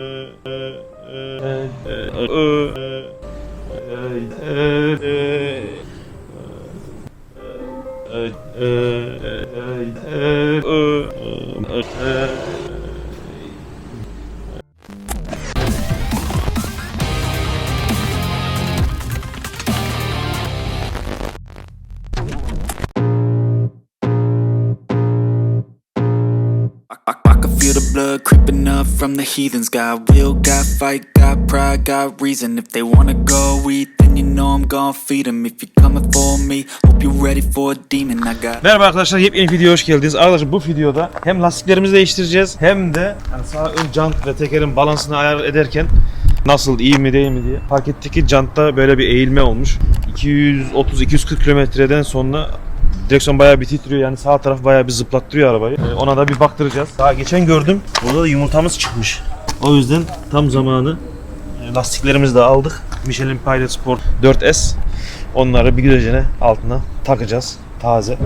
으, 으, 으, 으, 으, feel the blood creeping up from the heathens. Got will, got fight, got pride, got reason. If they wanna go eat, then you know I'm gonna feed them. If you're coming for me, hope you're ready for a demon. I got. Merhaba arkadaşlar yepyeni videoya hoş geldiniz. Arkadaşlar bu videoda hem lastiklerimizi değiştireceğiz hem de yani sağ ön jant ve tekerin balansını ayar ederken nasıl iyi mi değil mi diye fark ettik ki jantta böyle bir eğilme olmuş. 230-240 kilometreden sonra direksiyon bayağı bir titriyor yani sağ taraf bayağı bir zıplattırıyor arabayı. Ee, Ona da bir baktıracağız. Daha geçen gördüm. Burada da yumurtamız çıkmış. O yüzden tam zamanı e, lastiklerimizi de aldık. Michelin Pilot Sport 4S. Onları bir güzelce altına takacağız. Taze.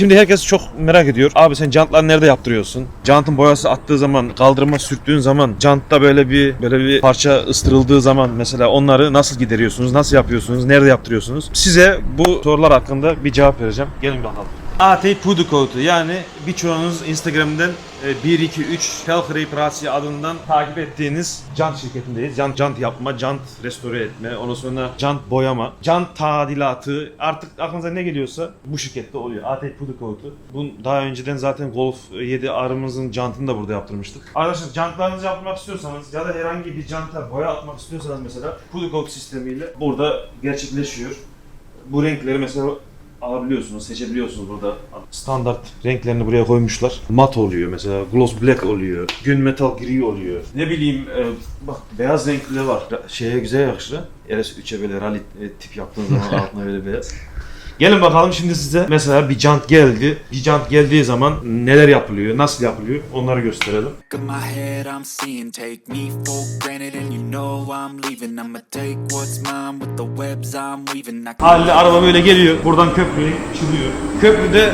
Şimdi herkes çok merak ediyor. Abi sen jantları nerede yaptırıyorsun? Jantın boyası attığı zaman, kaldırıma sürttüğün zaman, jantta böyle bir böyle bir parça ıstırıldığı zaman mesela onları nasıl gideriyorsunuz? Nasıl yapıyorsunuz? Nerede yaptırıyorsunuz? Size bu sorular hakkında bir cevap vereceğim. Gelin bakalım. AT Pudukotu yani birçoğunuz Instagram'dan e, 123 Pelkri Prasi adından takip ettiğiniz jant şirketindeyiz. Jant, jant yapma, jant restore etme, ondan sonra jant boyama, jant tadilatı artık aklınıza ne geliyorsa bu şirkette oluyor. AT Pudukotu. Bu daha önceden zaten Golf 7 arımızın jantını da burada yaptırmıştık. Arkadaşlar jantlarınızı yapmak istiyorsanız ya da herhangi bir janta boya atmak istiyorsanız mesela Pudukotu sistemiyle burada gerçekleşiyor. Bu renkleri mesela alabiliyorsunuz, seçebiliyorsunuz burada. Standart renklerini buraya koymuşlar. Mat oluyor mesela, gloss black oluyor, gün metal gri oluyor. Ne bileyim, e, bak beyaz renkli var. Şeye güzel yakışır. ha. RS3'e böyle rally e, tip yaptığın zaman altına böyle beyaz. Gelin bakalım şimdi size mesela bir jant geldi. Bir jant geldiği zaman neler yapılıyor, nasıl yapılıyor onları gösterelim. Know I'm leaving. I'ma take what's mine with the webs I'm weaving. Halde araba böyle geliyor. Buradan köprüye çıkıyor. Köprüde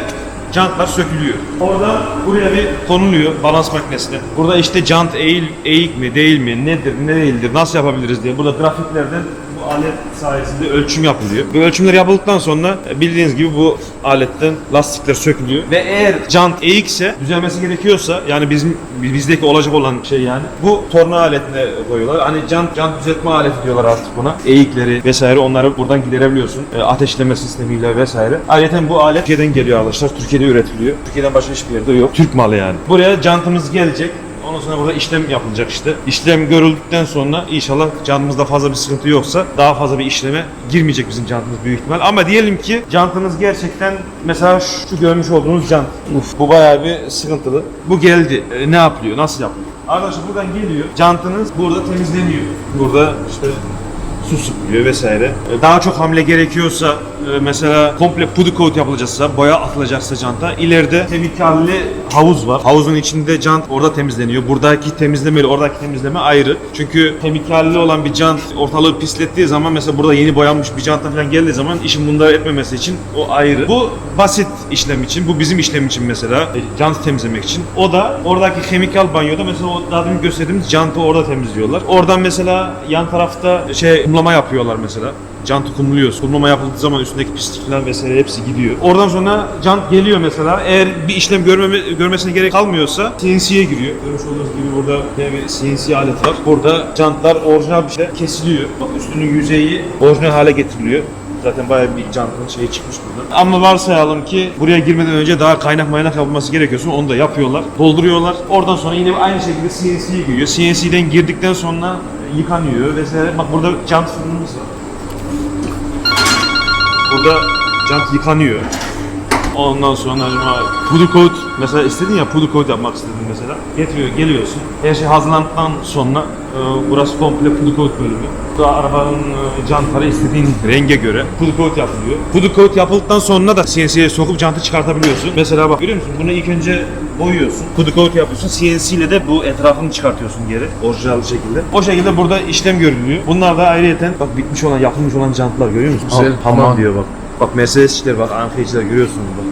jantlar sökülüyor. Orada buraya bir konuluyor balans makinesine. Burada işte jant eğil, eğik mi değil mi nedir ne değildir nasıl yapabiliriz diye burada grafiklerden alet sayesinde ölçüm yapılıyor. Bu ölçümler yapıldıktan sonra e, bildiğiniz gibi bu aletten lastikler sökülüyor. Ve eğer jant eğikse düzelmesi gerekiyorsa yani bizim bizdeki olacak olan şey yani bu torna aletine koyuyorlar. Hani jant, jant düzeltme aleti diyorlar artık buna. Eğikleri vesaire onları buradan giderebiliyorsun. E, ateşleme sistemiyle vesaire. Ayrıca bu alet Türkiye'den geliyor arkadaşlar. Türkiye'de üretiliyor. Türkiye'den başka hiçbir yerde yok. Türk malı yani. Buraya jantımız gelecek. Ondan sonra burada işlem yapılacak işte. İşlem görüldükten sonra inşallah jantımızda fazla bir sıkıntı yoksa daha fazla bir işleme girmeyecek bizim jantımız büyük ihtimal. Ama diyelim ki jantınız gerçekten mesela şu görmüş olduğunuz jant. Uf, bu bayağı bir sıkıntılı. Bu geldi. E, ne yapılıyor? Nasıl yapılıyor? Arkadaşlar buradan geliyor. Jantınız burada temizleniyor. Burada işte su sıkılıyor vesaire. E, Daha çok hamle gerekiyorsa e, mesela komple pudra coat yapılacaksa, boya atılacaksa janta ileride kemikalli havuz var. Havuzun içinde jant orada temizleniyor. Buradaki temizleme ile oradaki temizleme ayrı. Çünkü kemikalli olan bir jant ortalığı pislettiği zaman mesela burada yeni boyanmış bir janta falan geldiği zaman işin bunları etmemesi için o ayrı. Bu basit işlem için. Bu bizim işlem için mesela e, jant temizlemek için. O da oradaki kemikal banyoda mesela o daha demin gösterdiğimiz jantı orada temizliyorlar. Oradan mesela yan tarafta şey kumlama yapıyorlar mesela. Jantı kumluyoruz. Kumlama yapıldığı zaman üstündeki pislik falan vesaire hepsi gidiyor. Oradan sonra jant geliyor mesela. Eğer bir işlem görmeme, görmesine gerek kalmıyorsa CNC'ye giriyor. Görmüş olduğunuz gibi burada bir CNC alet var. Burada jantlar orijinal bir şey kesiliyor. Üstünün yüzeyi orijinal hale getiriliyor. Zaten bayağı bir jantın şeyi çıkmış burada. Ama varsayalım ki buraya girmeden önce daha kaynak maynak yapılması gerekiyorsa onu da yapıyorlar. Dolduruyorlar. Oradan sonra yine aynı şekilde CNC'ye giriyor. CNC'den girdikten sonra yıkanıyor vesaire. Bak burada jant fırınımız var. Burada jant yıkanıyor. Ondan sonra acaba pudra coat mesela istedin ya pudra coat yapmak istedin mesela. Getiriyor, geliyorsun. Her şey hazırlandıktan sonra e, burası komple pudra coat bölümü. Burada arabanın e, jantları istediğin renge göre pudra coat yapılıyor. Coat yapıldıktan sonra da CNC'ye sokup jantı çıkartabiliyorsun. Mesela bak görüyor musun? Bunu ilk önce boyuyorsun. Pudra coat yapıyorsun. CNC ile de bu etrafını çıkartıyorsun geri. Orijinal şekilde. O şekilde burada işlem görülüyor. Bunlar da ayrıyeten bak bitmiş olan, yapılmış olan jantlar görüyor musun? Güzel, Ha- hamam hamam. diyor bak. Bak Mercedes işleri bak, Ankara işleri görüyorsunuz bak.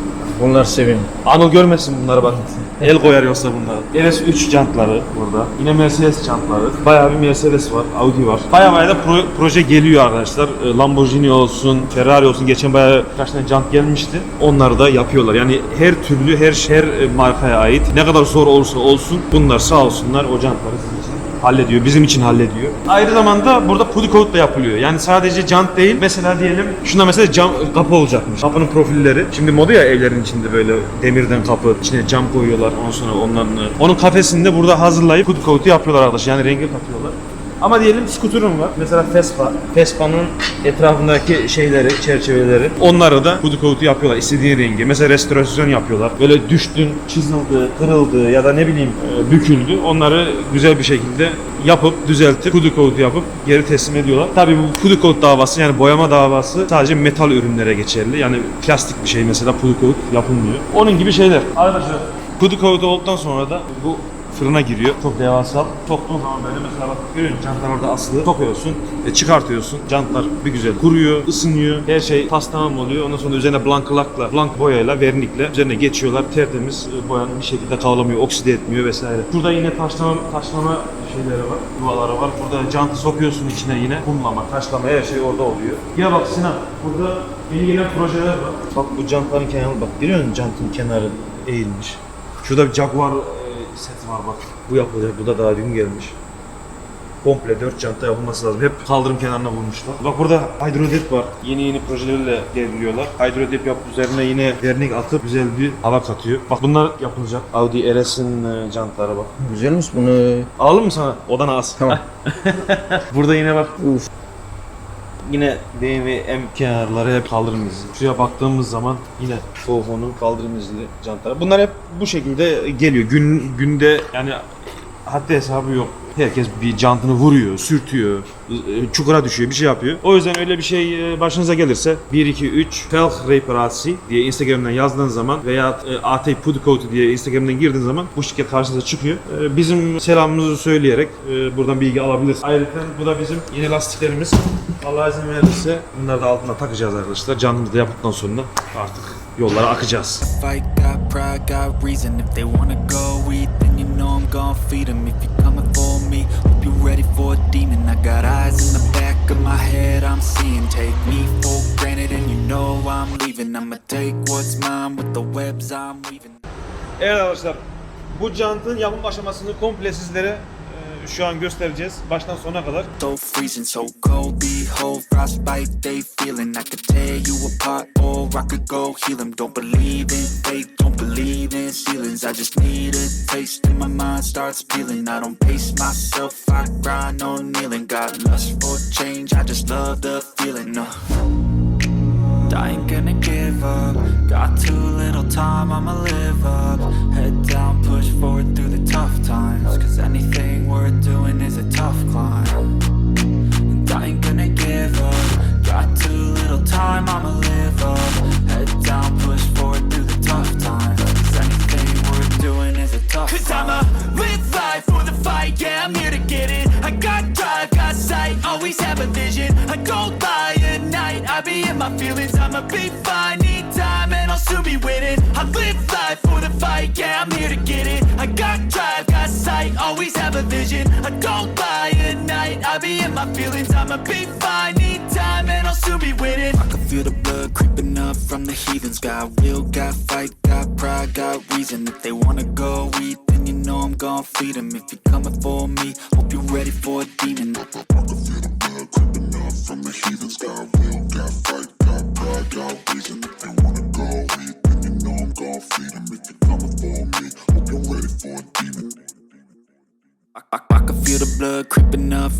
Bunlar seviyorum. Anıl görmesin bunları bak. El koyar yoksa bunlara. RS3 jantları burada. Yine Mercedes jantları. Bayağı bir Mercedes var, Audi var. Bayağı bayağı da pro- proje geliyor arkadaşlar. Ee, Lamborghini olsun, Ferrari olsun. Geçen bayağı kaç tane jant gelmişti. Onları da yapıyorlar. Yani her türlü, her e, markaya ait. Ne kadar zor olursa olsun bunlar sağ olsunlar o jantları hallediyor. Bizim için hallediyor. Ayrı zamanda burada pudi coat da yapılıyor. Yani sadece jant değil. Mesela diyelim şunda mesela cam kapı olacakmış. Kapının profilleri. Şimdi moda ya evlerin içinde böyle demirden kapı. içine cam koyuyorlar. Ondan sonra onların onun kafesini de burada hazırlayıp pudi coat'u yapıyorlar arkadaşlar. Yani rengi katıyorlar. Ama diyelim skuterum var. Mesela Vespa. Vespa'nın etrafındaki şeyleri, çerçeveleri. Onları da pudi coat'u yapıyorlar. istediğin rengi. Mesela restorasyon yapıyorlar. Böyle düştün, çizildi, kırıldı ya da ne bileyim e, büküldü. Onları güzel bir şekilde yapıp düzeltip pudi coat'u yapıp geri teslim ediyorlar. Tabii bu pudi coat davası yani boyama davası sadece metal ürünlere geçerli. Yani plastik bir şey mesela pudi coat yapılmıyor. Onun gibi şeyler. Arkadaşlar pudi coat olduktan sonra da bu fırına giriyor. Çok devasa. Soktuğun zaman böyle mesela bak görüyorsun jantlar orada asılı. Sokuyorsun, e, çıkartıyorsun. Jantlar bir güzel kuruyor, ısınıyor. Her şey tas tamam oluyor. Ondan sonra üzerine blank lakla, blank boyayla, vernikle üzerine geçiyorlar. Tertemiz e, boyanın bir şekilde kavlamıyor, okside etmiyor vesaire. Burada yine taşlama, taşlama şeyleri var, duvaları var. Burada jantı sokuyorsun içine yine. Kumlama, taşlama her şey orada oluyor. Ya bak Sinan, burada yeni gelen projeler var. Bak bu jantların kenarı bak. Görüyor musun jantın kenarı eğilmiş. Şurada bir Jaguar seti var bak. Bu yapılacak. Bu da daha dün gelmiş. Komple 4 janta yapılması lazım. Hep kaldırım kenarına vurmuşlar. Bak burada hidrodip var. Yeni yeni projelerle geliyorlar. Hidrodip yap üzerine yine vernik atıp güzel bir hava katıyor. Bak bunlar yapılacak. Audi RS'in e, jantları bak. Güzelmiş bunu. Alalım mı sana? Odan az. Tamam. Burada yine bak Uf. Yine BMW M kenarları hep kaldırım izi. Şuraya baktığımız zaman yine Toho'nun kaldırım izli jantları. Bunlar hep bu şekilde geliyor. Gün günde yani haddi hesabı yok. Herkes bir jantını vuruyor, sürtüyor, e, çukura düşüyor, bir şey yapıyor. O yüzden öyle bir şey e, başınıza gelirse 1 2 3 Felk Reparasi diye Instagram'dan yazdığın zaman veya e, AT Pudcoat diye Instagram'dan girdiğin zaman bu şirket karşınıza çıkıyor. Bizim selamımızı söyleyerek buradan bilgi alabilirsiniz. Ayrıca bu da bizim yeni lastiklerimiz. Allah izin verirse bunları da altına takacağız arkadaşlar. Canımızı da yaptıktan sonra artık yollara akacağız. Me, hope you're ready for a demon. I got eyes in the back of my head, I'm seeing. Take me for granted, and you know I'm leaving. I'ma take what's mine with the webs I'm weaving. Evet arkadaşlar bu jantın yapım aşamasını komple sizlere e, şu an göstereceğiz. Baştan sona kadar. So freezing, so cold, behold, frostbite they feeling. I could tear you apart, or I could go heal them Don't believe in fate, don't believe in ceilings. I just need a taste, and my mind starts peeling. I don't pace myself, I grind on kneeling. Got lust for change, I just love the feeling. Uh. I ain't gonna give up. Got too little time, I'ma live up. Head down, push forward through the tough times. Cause anything worth doing is a tough climb. I'ma be fine, need time, and I'll soon be winning. I live life for the fight, yeah, I'm here to get it. I got drive, got sight, always have a vision. I don't lie at night, I be in my feelings. I'ma be fine, need time, and I'll soon be winning. I can feel the blood creeping up from the heathens. Got will, got fight, got pride, got reason. If they wanna go eat, then you know I'm gon' feed 'em. If you're coming for me, hope you're ready for a demon. I can feel the blood creeping up from the heathens. Got will, got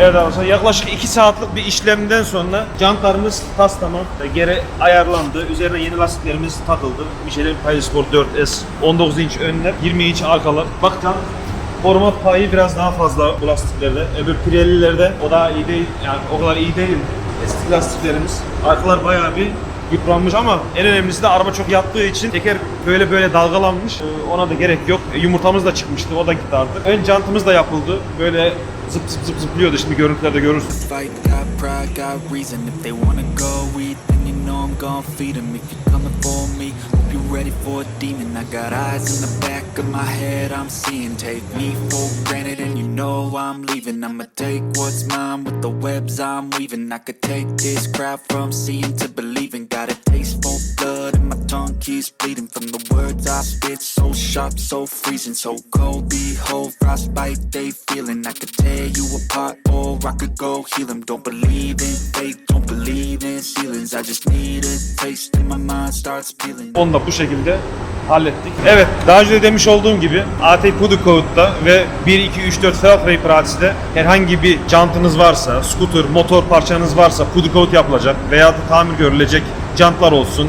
Evet yaklaşık 2 saatlik bir işlemden sonra jantlarımız tas tamam. Geri ayarlandı. Üzerine yeni lastiklerimiz takıldı. Michelin Pilot Sport 4S 19 inç önler, 20 inç arkalar. Bak jant koruma payı biraz daha fazla bu lastiklerde. Öbür Pirelli'lerde o daha iyi değil. Yani o kadar iyi değil. Eski lastiklerimiz. Arkalar bayağı bir yıpranmış ama en önemlisi de araba çok yattığı için teker böyle böyle dalgalanmış. Ee, Ona da gerek yok. E, Yumurtamız da çıkmıştı. O da gitti artık. Ön jantımız da yapıldı. Böyle zıp zıp zıp zıplıyordu. Şimdi görüntülerde you're ready for a demon. I got eyes in the back of my head, I'm seeing. Take me for granted, and you know I'm leaving. I'ma take what's mine with the webs I'm weaving. I could take this crowd from seeing to believing. Got a taste for blood, and my tongue keeps bleeding from the words I spit. So sharp, so freezing, so cold. Behold, frostbite they feeling. I could tear you apart, or I could go heal 'em. Don't believe in fate, don't believe in ceilings. I just need a taste, and my mind starts peeling. Onu da bu şekilde hallettik. Evet, daha önce de demiş olduğum gibi AT Puducoat'ta ve 1, 2, 3, 4 Fairplay Pratis'te herhangi bir jantınız varsa, scooter, motor parçanız varsa Puducoat yapılacak veya da tamir görülecek jantlar olsun,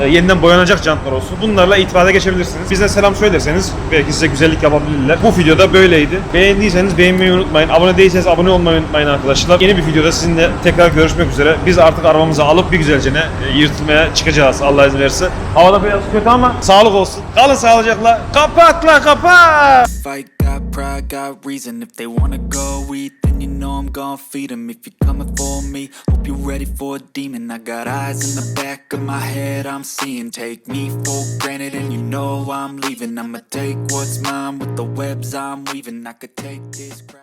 e, yeniden boyanacak jantlar olsun. Bunlarla itibada geçebilirsiniz. Bize selam söylerseniz belki size güzellik yapabilirler. Bu videoda böyleydi. Beğendiyseniz beğenmeyi unutmayın. Abone değilseniz abone olmayı unutmayın arkadaşlar. Yeni bir videoda sizinle tekrar görüşmek üzere. Biz artık arabamızı alıp bir güzelce e, yırtmaya çıkacağız Allah izin verirse. Havada biraz kötü ama sağlık olsun. Kalın sağlıcakla. Kapat la kapat. Fight, pride, got reason. If they wanna go eat, then you know I'm gon' feed 'em. If you're coming for me, hope you're ready for a demon. I got eyes in the back of my head, I'm seeing. Take me for granted, and you know I'm leaving. I'ma take what's mine with the webs I'm weaving. I could take this crowd.